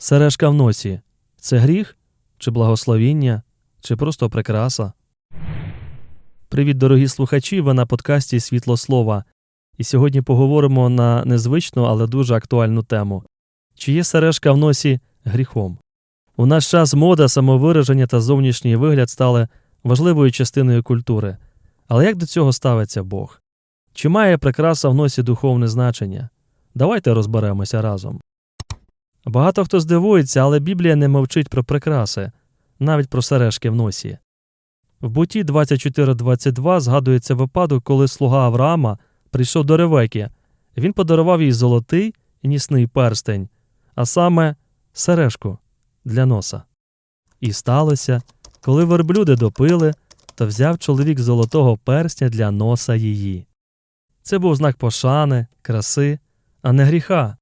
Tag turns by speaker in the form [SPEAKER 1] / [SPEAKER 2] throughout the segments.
[SPEAKER 1] Сережка в носі це гріх чи благословіння, чи просто прикраса? Привіт, дорогі слухачі! Ви на подкасті Світло Слова. І сьогодні поговоримо на незвичну, але дуже актуальну тему: чи є сережка в носі гріхом? У наш час мода, самовираження та зовнішній вигляд стали важливою частиною культури. Але як до цього ставиться Бог? Чи має прикраса в носі духовне значення? Давайте розберемося разом. Багато хто здивується, але Біблія не мовчить про прикраси, навіть про сережки в носі. В буті 24.22 згадується випадок, коли слуга Авраама прийшов до Ревеки. Він подарував їй золотий і нісний перстень, а саме сережку для носа. І сталося, коли верблюди допили, то взяв чоловік золотого перстня для носа її. Це був знак пошани, краси, а не гріха.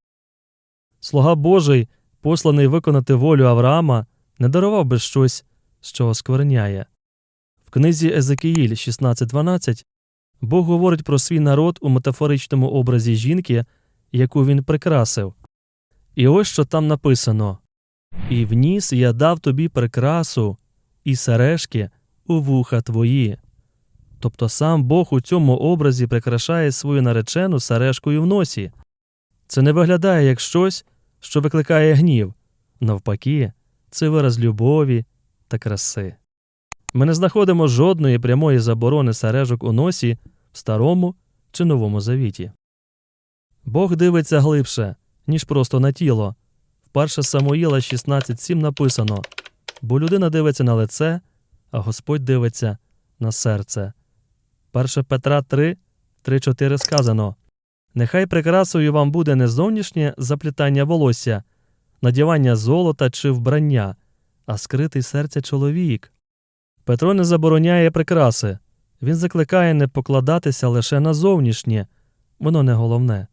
[SPEAKER 1] Слуга Божий, посланий виконати волю Авраама, не дарував би щось, що оскверняє. В книзі Езекіїль 16.12 Бог говорить про свій народ у метафоричному образі жінки, яку він прикрасив. І ось що там написано І вніс я дав тобі прикрасу і сережки у вуха твої. Тобто сам Бог у цьому образі прикрашає свою наречену сережкою в носі. Це не виглядає як щось, що викликає гнів. Навпаки, це вираз любові та краси. Ми не знаходимо жодної прямої заборони сережок у носі в старому чи новому завіті. Бог дивиться глибше, ніж просто на тіло. В 1 Самуїла 16.7 написано Бо людина дивиться на лице, а Господь дивиться на серце. 1 Петра 3, 3-4 сказано Нехай прикрасою вам буде не зовнішнє заплітання волосся, надівання золота чи вбрання, а скритий серця чоловік. Петро не забороняє прикраси, він закликає не покладатися лише на зовнішнє, воно не головне.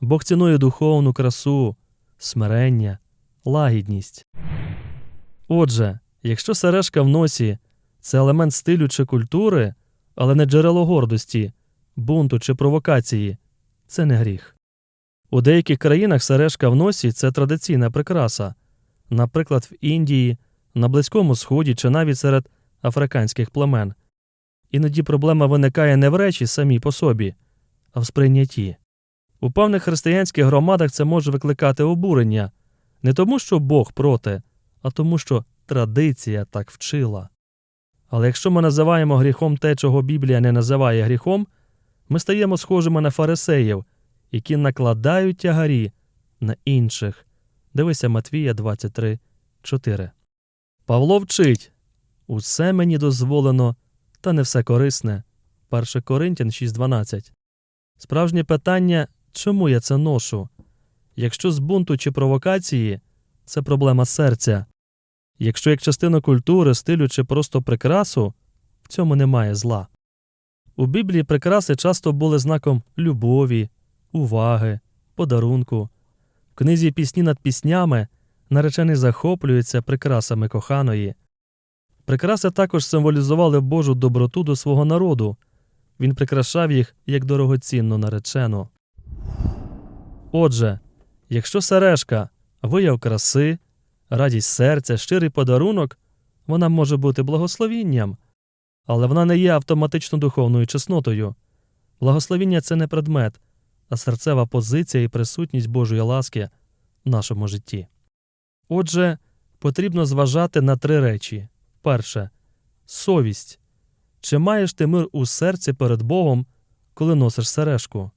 [SPEAKER 1] Бог цінує духовну красу, смирення, лагідність. Отже, якщо сережка в носі це елемент стилю чи культури, але не джерело гордості, бунту чи провокації, це не гріх. У деяких країнах сережка в носі це традиційна прикраса, наприклад, в Індії, на Близькому Сході чи навіть серед африканських племен. Іноді проблема виникає не в речі самі по собі, а в сприйнятті. У певних християнських громадах це може викликати обурення не тому, що Бог проти, а тому, що традиція так вчила. Але якщо ми називаємо гріхом те, чого Біблія не називає гріхом, ми стаємо схожими на фарисеїв, які накладають тягарі на інших. Дивися Матвія 23, 4. Павло вчить усе мені дозволено, та не все корисне. 1 Коринтян 6.12. Справжнє питання чому я це ношу? Якщо з бунту чи провокації, це проблема серця. Якщо як частина культури, стилю чи просто прикрасу, в цьому немає зла. У Біблії прикраси часто були знаком любові, уваги, подарунку. В книзі Пісні над піснями наречений захоплюється прикрасами коханої. Прикраси також символізували Божу доброту до свого народу. Він прикрашав їх як дорогоцінну наречену. Отже, якщо сережка вияв краси, радість серця, щирий подарунок, вона може бути благословінням, але вона не є автоматично духовною чеснотою. Благословіння це не предмет, а серцева позиція і присутність Божої ласки в нашому житті. Отже, потрібно зважати на три речі перше совість. Чи маєш ти мир у серці перед Богом, коли носиш сережку?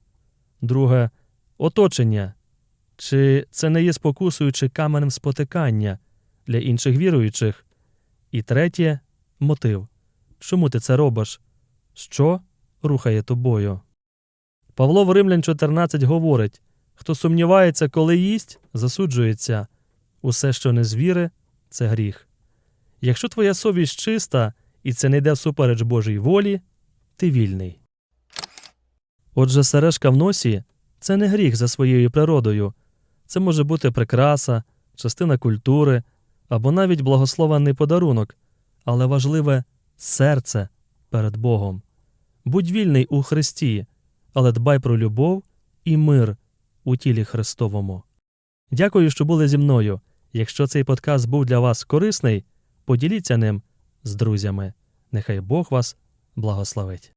[SPEAKER 1] Друге оточення. Чи це не є спокусою чи каменем спотикання для інших віруючих? І третє мотив. Чому ти це робиш? Що рухає тобою? Павло в Римлян 14 говорить хто сумнівається, коли їсть, засуджується. Усе, що не з віри, це гріх. Якщо твоя совість чиста і це не йде всупереч Божій волі, ти вільний. Отже, сережка в носі це не гріх за своєю природою. Це може бути прикраса, частина культури або навіть благословений подарунок, але важливе серце перед Богом. Будь вільний у Христі, але дбай про любов і мир у тілі Христовому. Дякую, що були зі мною. Якщо цей подкаст був для вас корисний, поділіться ним з друзями. Нехай Бог вас благословить.